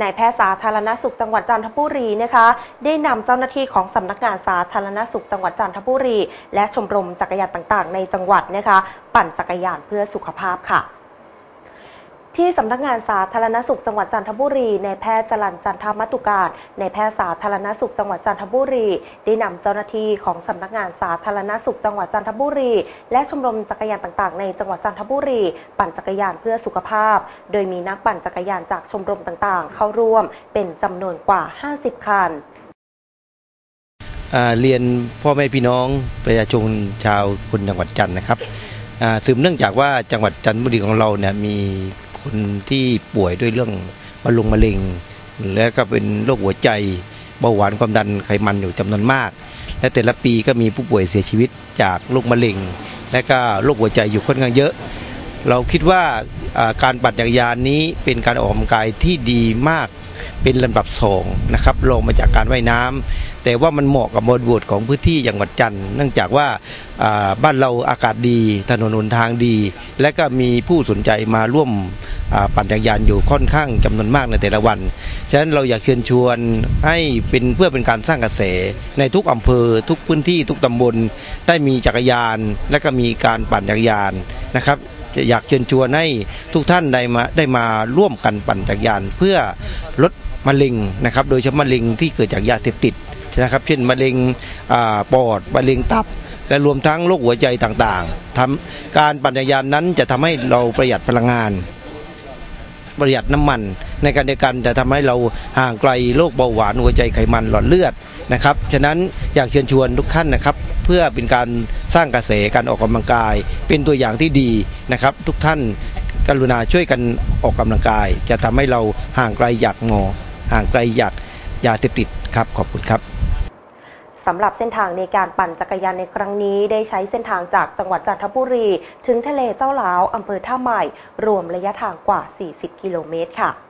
นายแพทย์สาธารณสุขจังหวัดจันทบุรีนะคะ ได้นำเจ้าหน้าที่ของสำนักงานสาธารณสุขจังหวัดจันทบุรี และชมรมจักรยานต่างๆ ในจังหวัดนะคะ ปั่นจักรยานเพื่อสุขภาพค่ะ ที่สำนักงานสาธารณสุขจังหวัดจันทบุรีในแพทย์จรัญจันทมัตุการในแพทย์สาธารณสุขจังหวัดจันทบุรี ได้นำเจ้าหน้าที่ของสำนักงานสาธารณสุขจังหวัดจันทบุรี และชมรมจักรยานต่างๆ ในจังหวัดจันทบุรี ปั่นจักรยานเพื่อสุขภาพ โดยมีนักปั่นจักรยานจากชมรมต่างๆ เข้าร่วมเป็นจำนวนกว่า 50 คันเรียนพ่อแม่พี่น้องประชาชนชาวคนจังหวัดจันทร์นะครับอ่าสืบเนื่องจากว่าจังหวัดจันทบุรีของเราเนี่ยมี คนที่ป่วยด้วยเรื่องมะลงมะเร็ง และก็เป็นโรคหัวใจเบาหวานความดันไขมันอยู่จำนวนมาก และแต่ละปีก็มีผู้ป่วยเสียชีวิตจากโรคมะเร็ง และก็โรคหัวใจอยู่ค่อนข้างเยอะ เราคิดว่าการปั่นจักรยานนี้เป็นการออกกำลังกายที่ดีมากเป็นลำดับสองนะครับรองมาจากการว่ายน้ำแต่ว่ามันเหมาะกับบริบทของพื้นที่จังหวัดจันทร์เนื่องจากว่าบ้านเราอากาศดีถนนหนทางดี และก็มีผู้สนใจมาร่วม ปั่นจักรยานอยู่ค่อนข้างจำนวนมากในแต่ละวัน ฉะนั้นเราอยากเชิญชวนให้เป็นเพื่อเป็นการสร้างกระแสในทุกอำเภอ ทุกพื้นที่ทุกตำบลได้มีจักรยาน และก็มีการปั่นจักรยานนะครับอยากเชิญชวนให้ทุกท่านได้มาได้มาร่วมกันปั่นจักรยาน เพื่อลดมะเร็งนะครับ โดยเฉพาะมะเร็งที่เกิดจากยาเสพติดนะครับ เช่นมะเร็งอปอดมะเร็งตับ และรวมทั้งโรคหัวใจต่างๆทำการปั่นจักรยานนั้นจะทำให้เราประหยัดพลังงาน ประหยัดน้ำมัน ในการเดียวกันจะทำให้เราห่างไกลโรคเบาหวานหัวใจไขมันหลอดเลือดนะครับ ฉะนั้นอยากเชิญชวนทุกท่านนะครับ เพื่อเป็นการสร้างกระแสการออกกำลังกาย เป็นตัวอย่างที่ดีนะครับ ทุกท่านกรุณาช่วยกันออกกำลังกาย จะทำให้เราห่างไกลจากหมอห่างไกลจากยาเสพติดครับขอบคุณครับ สำหรับเส้นทางในการปั่นจักรยานในครั้งนี้ได้ใช้เส้นทางจากจังหวัดจันทบุรี ถึงทะเลเจ้าหลาวอำเภอท่าใหม่ รวมระยะทางกว่า 40 กิโลเมตรค่ะ